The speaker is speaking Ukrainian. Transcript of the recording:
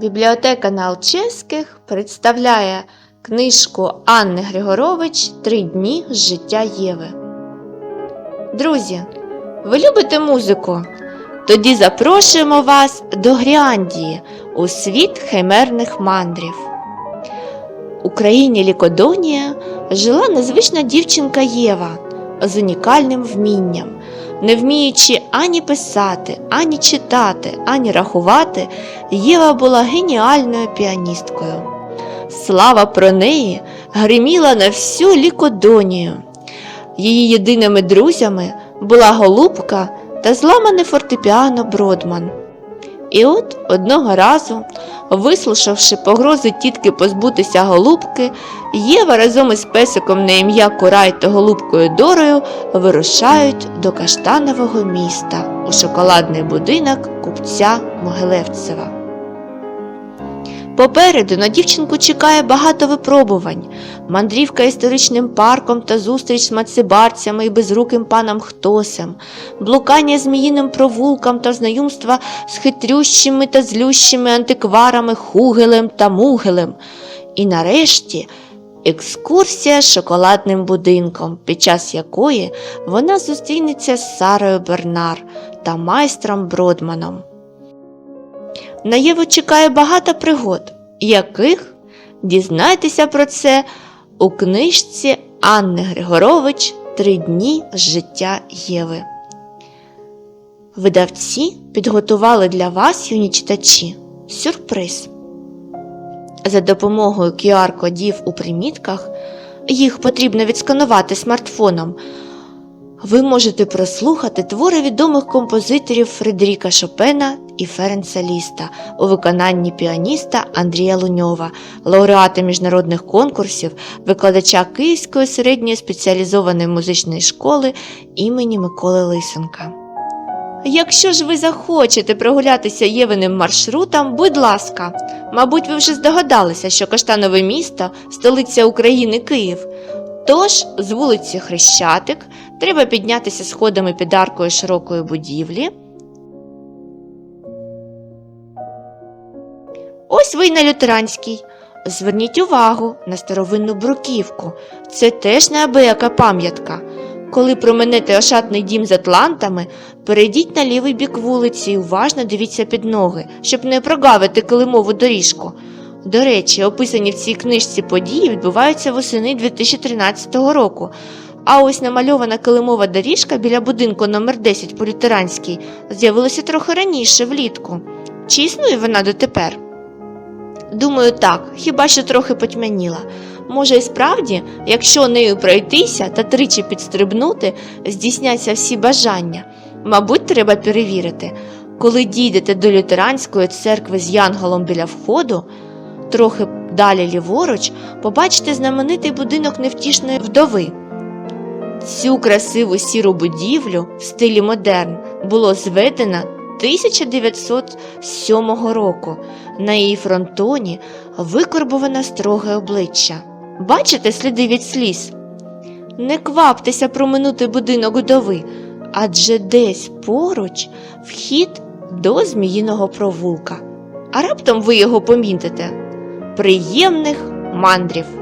Бібліотека Налчевських представляє книжку Анни Григорович Три дні життя Єви. Друзі, ви любите музику? Тоді запрошуємо вас до Гріандії у світ химерних мандрів. У країні Лікодонія жила незвична дівчинка Єва з унікальним вмінням. Не вміючи ані писати, ані читати, ані рахувати, Єва була геніальною піаністкою. Слава про неї гриміла на всю Лікодонію. Її єдиними друзями була голубка та зламане фортепіано Бродман. І от одного разу, вислушавши погрози тітки позбутися голубки, Єва разом із песиком на ім'я Курай та голубкою Дорою вирушають до Каштанового міста у шоколадний будинок купця Могилевцева. Попереду на дівчинку чекає багато випробувань, мандрівка історичним парком та зустріч з мацебарцями і безруким паном Хтосем, блукання зміїним провулкам та знайомства з хитрющими та злющими антикварами Хугелем та Мугелем. І нарешті екскурсія шоколадним будинком, під час якої вона зустрінеться з Сарою Бернар та майстром Бродманом. На Єву чекає багато пригод, яких дізнайтеся про це у книжці Анни Григорович Три дні життя Єви. Видавці підготували для вас, юні читачі, сюрприз. За допомогою QR-кодів у примітках їх потрібно відсканувати смартфоном. Ви можете прослухати твори відомих композиторів Фредеріка Шопена і Ференца Ліста у виконанні піаніста Андрія Луньова, лауреата міжнародних конкурсів, викладача Київської середньої спеціалізованої музичної школи імені Миколи Лисенка. Якщо ж ви захочете прогулятися Євиним маршрутом, будь ласка, мабуть, ви вже здогадалися, що Каштанове місто столиця України Київ. Тож з вулиці Хрещатик треба піднятися сходами під аркою широкої будівлі. Ось ви й на Лютеранській. Зверніть увагу на старовинну бруківку. Це теж неабияка пам'ятка. Коли променете ошатний дім з атлантами, перейдіть на лівий бік вулиці і уважно дивіться під ноги, щоб не прогавити килимову доріжку. До речі, описані в цій книжці події відбуваються восени 2013 року. А ось намальована килимова доріжка біля будинку номер 10 по лютеранській з'явилася трохи раніше, влітку. Чи існує вона дотепер? Думаю, так, хіба що трохи потьмяніла. Може, і справді, якщо нею пройтися та тричі підстрибнути, здійсняться всі бажання. Мабуть, треба перевірити. Коли дійдете до лютеранської церкви з янголом біля входу, трохи далі ліворуч, побачите знаменитий будинок невтішної вдови. Цю красиву сіру будівлю в стилі модерн було зведено 1907 року. На її фронтоні викорбоване строге обличчя. Бачите сліди від сліз? Не кваптеся проминути будинок вдови, адже десь поруч вхід до зміїного провулка. А раптом ви його помітите. Приємних мандрів!